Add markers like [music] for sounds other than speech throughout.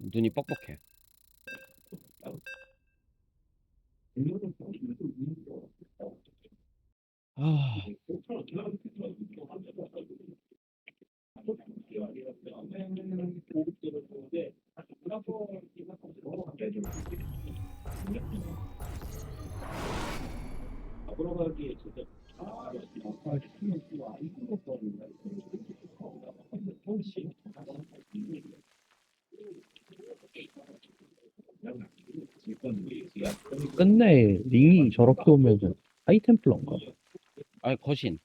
눈이 뻑뻑해. 아, 끝내 링이 저렇게 오면은 하이템플러인가? 아니 거신.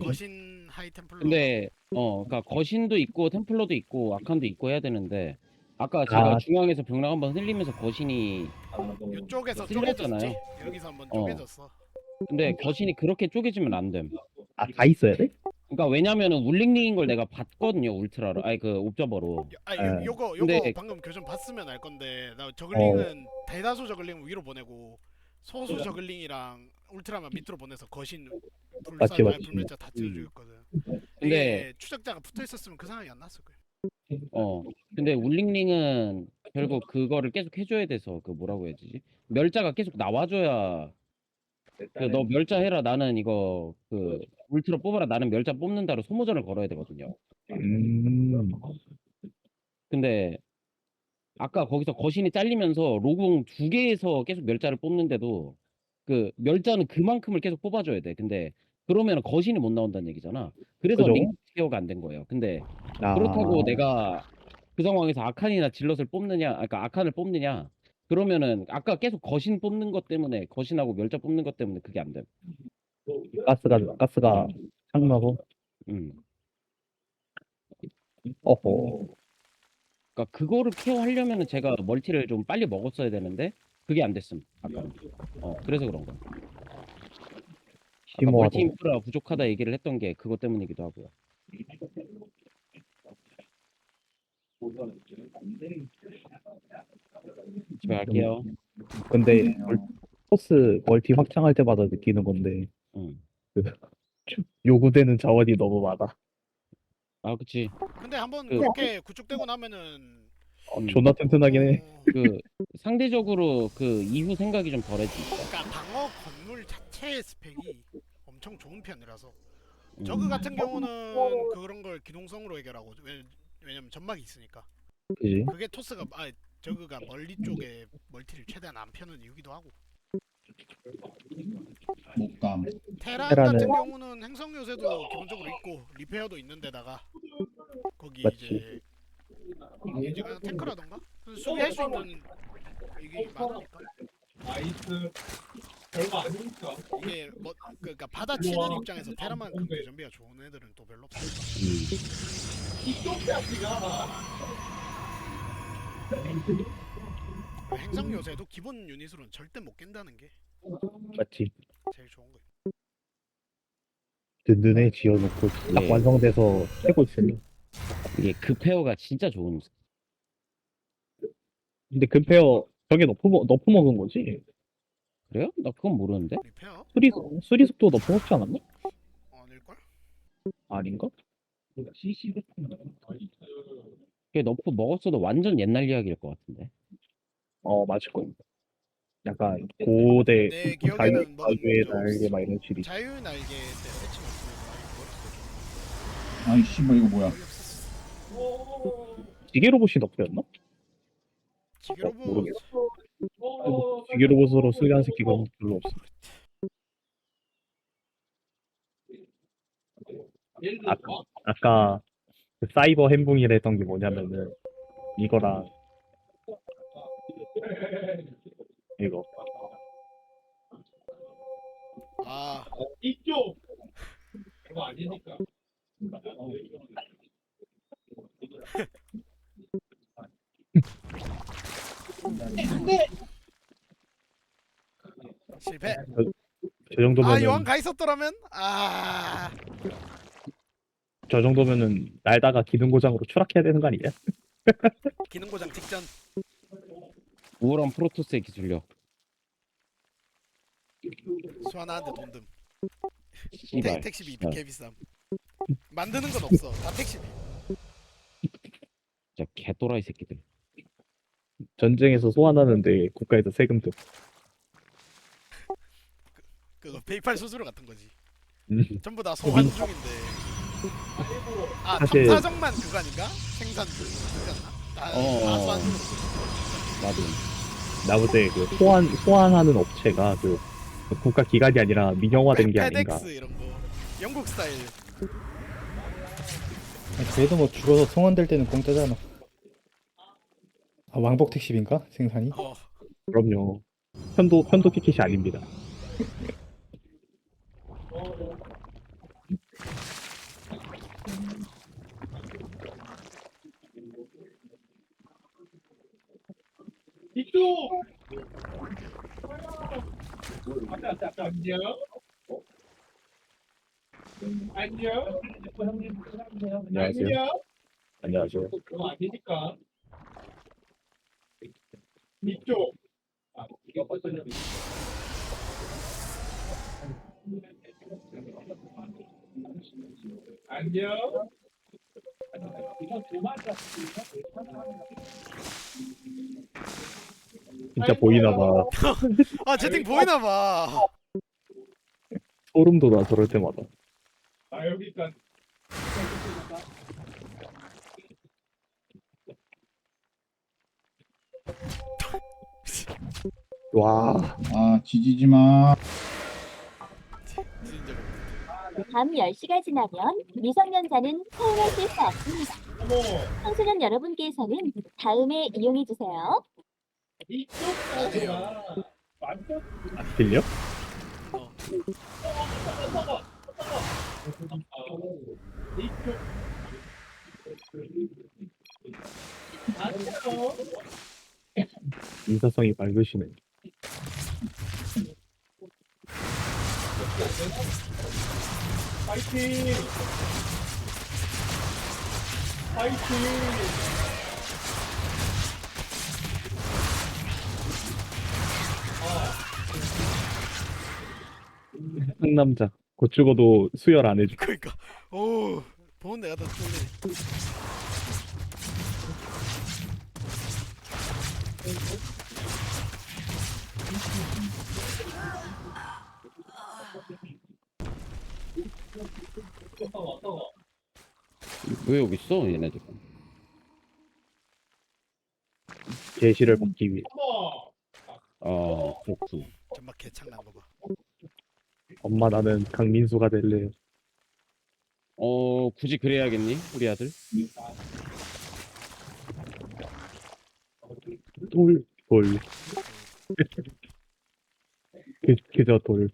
거신 하이템플러 근데 어, 그러니까 거신도 있고 템플러도 있고 아칸도 있고 해야 되는데 아까 제가 아. 중앙에서 병력 한번 흘리면서 거신이 이쪽에서. 쪼개졌지 여기서 한번 어. 쪼개졌어 근데 거신이 그렇게 쪼개지면 안 됨. 아 다 있어야 돼? 그러니까 왜냐면은 울링링인 걸 내가 봤거든요 울트라로. 아니 그 옵저버로. 요- 아 요, 에. 요거 요거 근데- 방금 교전 봤으면 알 건데 나 저글링은 어. 대다수 저글링 위로 보내고 소수 저글링이랑 울트라만 밑으로 보내서 거신 맞지, 불사 맞지. 불멸자 다 찔러줬거든. 근데 이게 추적자가 붙어 있었으면 그 상황이 안 났을 거야 어. 근데 울링링은 결국 그거를 계속 해줘야 돼서 그 뭐라고 해야 되지? 멸자가 계속 나와줘야 그 너 멸자 해라. 나는 이거 그 울트라 뽑아라. 나는 멸자 뽑는다로 소모전을 걸어야 되거든요. 음. 근데 아까 거기서 거신이 잘리면서 로공 두 개에서 계속 멸자를 뽑는데도 그 멸자는 그만큼을 계속 뽑아줘야 돼. 근데 그러면 거신이 못 나온다는 얘기잖아. 그래서 그죠. 링 케어가 안 된 거예요. 근데 아, 그렇다고 내가 그 상황에서 아칸이나 질럿을 뽑느냐, 아까 그러니까 아칸을 뽑느냐, 그러면은 아까 계속 거신 뽑는 것 때문에 거신하고 멸자 뽑는 것 때문에 그게 안 돼. 가스가 가스가 창나고 음. 어허 그러니까 그거를 케어하려면은 제가 멀티를 좀 빨리 먹었어야 되는데 그게 안 됐음. 아까. 어, 그래서 그런 거야. 아까 심오하고 멀티 인프라 부족하다 얘기를 했던 게 그것 때문이기도 하고요. 집에 갈게요. 근데 멀- 포스 멀티 확장할 때마다 느끼는 건데 음. [laughs] 요구되는 자원이 너무 많아. 아, 그치. 근데 한번 그- 그렇게 구축되고 나면은 어, 음. 존나 튼튼하긴 해. 어, 그 상대적으로 그 이후 생각이 좀 덜해지. 그러니까 방어 건물 자체의 스펙이 엄청 좋은 편이라서 음. 저그 같은 경우는 그런 걸 기동성으로 해결하고 왜, 왜냐면 전막이 있으니까. 그지? 그게 토스가 아 저그가 멀리 쪽에 멀티를 최대한 안 펴는 이유기도 하고. 목감. 테란 테란은- 같은 경우는 행성 요새도 기본적으로 있고 리페어도 있는데다가 거기 맞지. 이제 이제 그냥 탱크라던가? 수비할 수 있는 이게 많으니까. 이게 뭐 그러니까 받아치는 입장에서 테란만큼 대전비가 좋은 애들은 또 별로 없으니까 행성 요새도 기본 유닛으로는 절대 못 깬다는 게 맞지? 제일 좋은 거예요. 든든해 지어놓고 딱 예. 완성돼서 최고 있으니. 이게 그 페어가 진짜 좋은. 근데 금페어 저게 너프 먹- 너프 먹은 거지? 그래요? 나 그건 모르는데. 리페어? 수리 수리 속도 너프 먹지 않았나? 아닌가? 그게 너프 먹었어도 완전 옛날 이야기일 것 같은데. 어 맞을 거야. 약간 고대 내 자유 기억에는 뭐 자유의 저 날개 막 이런 식이. 자유 날개 때 없으면 아이 씨발 이거 뭐야. 기계 로봇이 너프였나? 기계로봇 모르겠어. 기계 로봇으로 쓰는 새끼가 별로 없어. 아까 아까 그 사이버 햄붕이라 했던 게 뭐냐면은 이거랑 이거. 아. 이쪽. 그거 아니니까. 실패. 저 정도면은 아 요한 가 있었더라면? 아 저 정도면은 날다가 기능 고장으로 추락해야 되는 거 아니냐? [laughs] 기능 고장 직전. 우월한 프로토스의 기술력. 수하나한테 돈 듦. 씨발. 택- 택시비 씨발. 개비쌈. 만드는 건 없어. 다 택시비. 진짜 개또라이 새끼들. 전쟁에서 소환하는데 국가에서 세금 등. 그거 페이팔 수수료 같은 거지. 음. 전부 다 소환 중인데. 아 사실- 탐사정만 그거 아닌가? 생산 중 그거 않나? 다, 어, 다 어. 나도. 나보다 그 소환 소환하는 업체가 그 국가 기관이 아니라 민영화된 게 아닌가. 페덱스 이런 거. 영국 스타일. 그래도 뭐 죽어서 송환될 때는 공짜잖아. 아 왕복 택시인가 생산이? 어. 그럼요. 편도 편도 티켓이 아닙니다. [laughs] 이쪽. 안녕. 안녕. 안녕하세요. 안녕. 안녕하세요. 그거 아니니까. 이쪽. 아, 이거 어떤 안녕. 진짜 보이나 봐. [laughs] 아 채팅 보이나 봐. 소름 돋아 저럴 때마다. 아 여기 있다. 와, 아, 지지지 마. 밤 10시가 지나면 미성년자는 사용하실 수 없습니다. 청소년 여러분께서는 다음에 이용해 주세요. 안 들려? 인사성이 밝으시네. 파이팅! 파이팅! 상남자. 곧 죽어도 수혈 안 해줘. 그러니까. 오. 보는 내가 더 쫄리네. 왜 여기 있어 얘네들? 제시를 받기 위해. 아 그렇군. 정말 개창난 거 봐. 엄마 나는 강민수가 될래요. 어 굳이 그래야겠니 우리 아들? 돌, 돌. [laughs] 그, 그저 돌.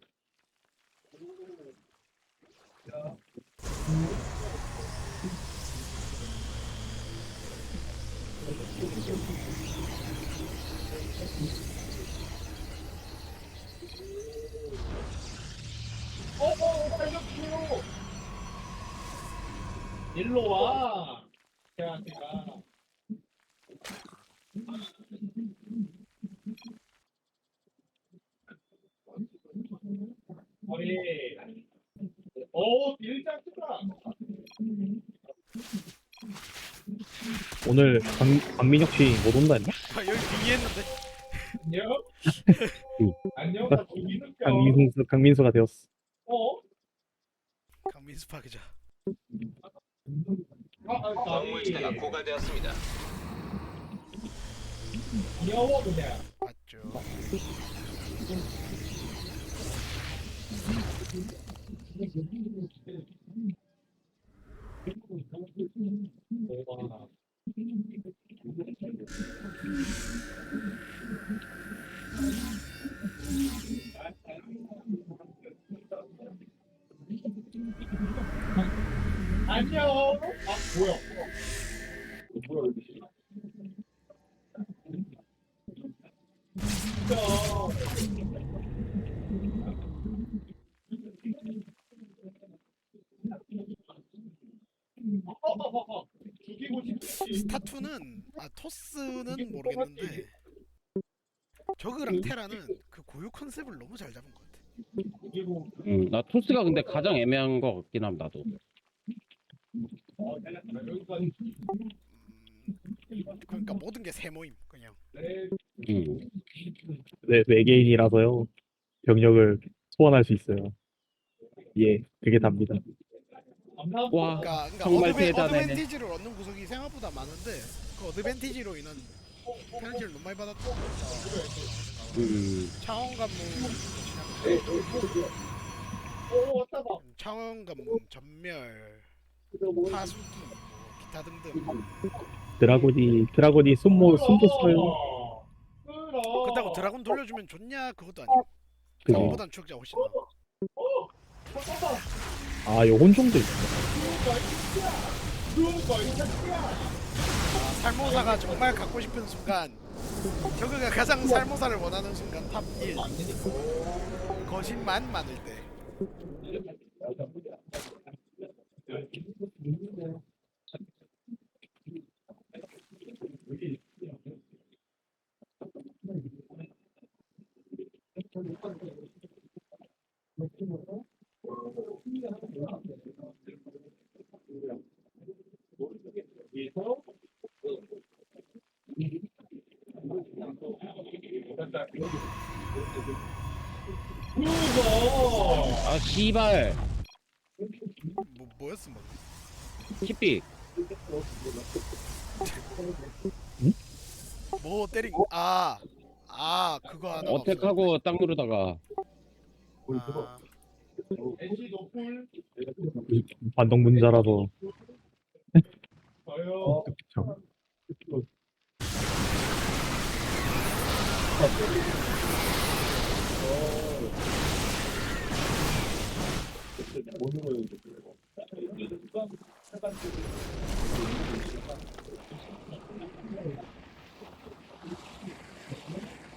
어머! 살려주세요! 일로 와! 걔한테가. 어이. 오, 일장 쓰다. 오늘 강, 강민혁 씨 못 온다 했나? 아, 여기 빙의했는데. 안녕? 응. 안녕, 나. 강민수, 강민수가 되었어. 어? 강민수 파기자. 아, 아, 광물지대가 나이. 고갈되었습니다. 귀여워, 그냥. 맞죠. 안녕. 아 뭐야? 어, 뭐야 여기? 진짜. 어, 죽이고 싶지. 타투는 아 토스는 모르겠는데 저그랑 테라는 그 고유 컨셉을 너무 잘 잡은 것 같아. 죽이고. 응나 토스가 근데 가장 애매한 거 같긴 함 나도. 그러니까 모든 게새 모임 그냥. 음. 네, 외계인이라서요. 병력을 소환할 수 있어요. 예, 그게 답니다. 와 그러니까, 그러니까 정말 어드밴, 대단하네. 어드밴티지를 얻는 구석이 생각보다 많은데 그 어드밴티지로 인한 페널티를 너무 많이 받았죠. 음. 차원 관문, 차원 관문, 전멸, 하수기, 뭐 기타 등등. 드라곤이 드라곤이 숨모 숨도 써요. 그렇다고 드라곤 돌려주면 좋냐 그것도 아니고. 그죠? 드라곤보단 추적자 훨씬 나. 아, 요 혼종도 있어. 아, 살모사가 정말 갖고 싶은 순간 저그가 가장 살모사를 원하는 순간 탑 1. 거신만 많을 때. 아 씨발 뭐 뭐였어 뭐. 힙비 뭐 때린 아. 아, 그거 하나. 어택하고 땅 누르다가 아, 반동 분자라서.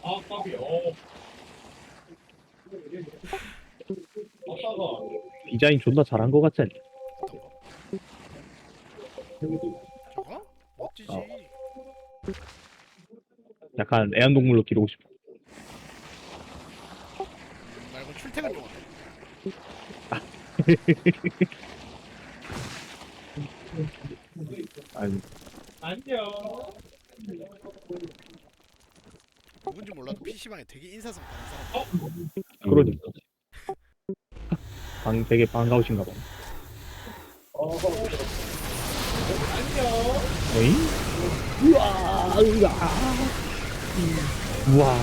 아, 까비. 어. 아빠가 디자인 존나 잘한 것 같지 거? 저거? 멋지지. 어. 약간 애완동물로 기르고 싶어. 말고 출퇴근 좀 어때? [laughs] 아니, 안녕. 누군지 몰라도 PC방에 되게 인사성 많은 사람. 그러니까. 방, 되게 반가우신가 봐. 안녕. 어잉? 우와, 우와. 우와.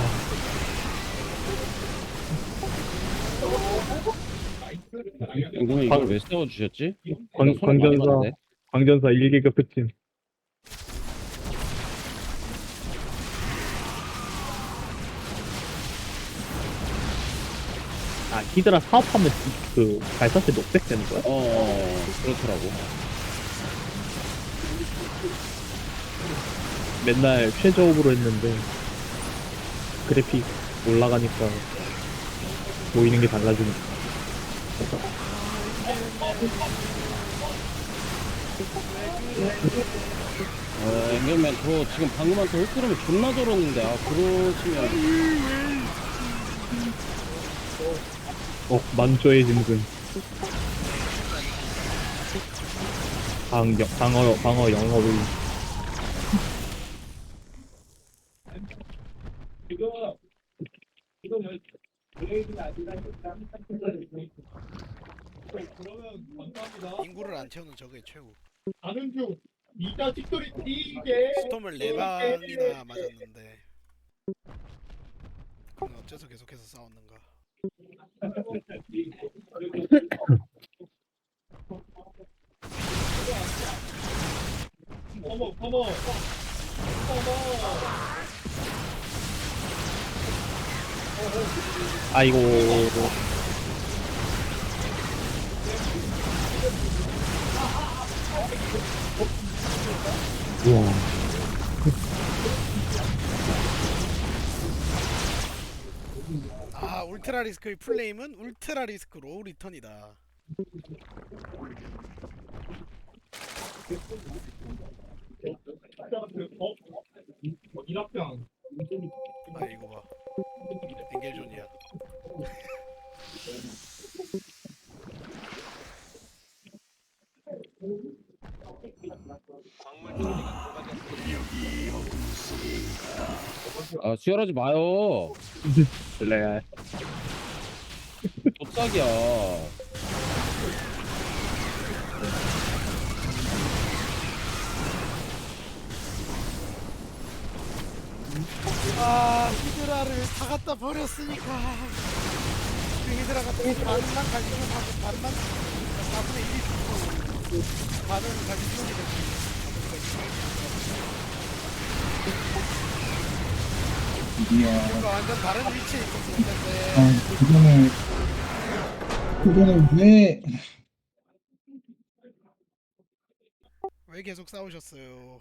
이걸 왜 손을 많이 광전사, 봤는데? 광전사 1계급 특진. 아, 히드라 사업하면 그, 발사체 녹색 되는 거야? 어, 어 그렇더라고 맨날 최저업으로 했는데, 그래픽 올라가니까, 보이는 게 달라지니까. 어 앵글맨 저 지금 방금 한테 흑구름이 존나 저러는데 아 그러시면 어, 만조의 짐승. 방영, 방어, 방어 감사합니다. 인구를 안 채우는 적의 최후. 가는 중. 이 자식들이 이게 스톰을 네 방이나 맞았는데. 그건 어째서 계속해서 싸웠는가? 어머 어머 어머 아이고. 우와. 아 울트라 리스크의 플레임은 울트라 리스크 로우 리턴이다. 아 이거 봐. 아 수혈하지 마요. 레알. 좁삭이야. [laughs] 아 히드라를 다 갖다 버렸으니까 그 히드라 같은 거 반만 가지고 가고 반만 4분의 1이 죽고 반은 가지고 있는 드디어. 이거 완전 다른 위치에 있었는데. 아 그거는 그거는 왜? 왜 계속 싸우셨어요?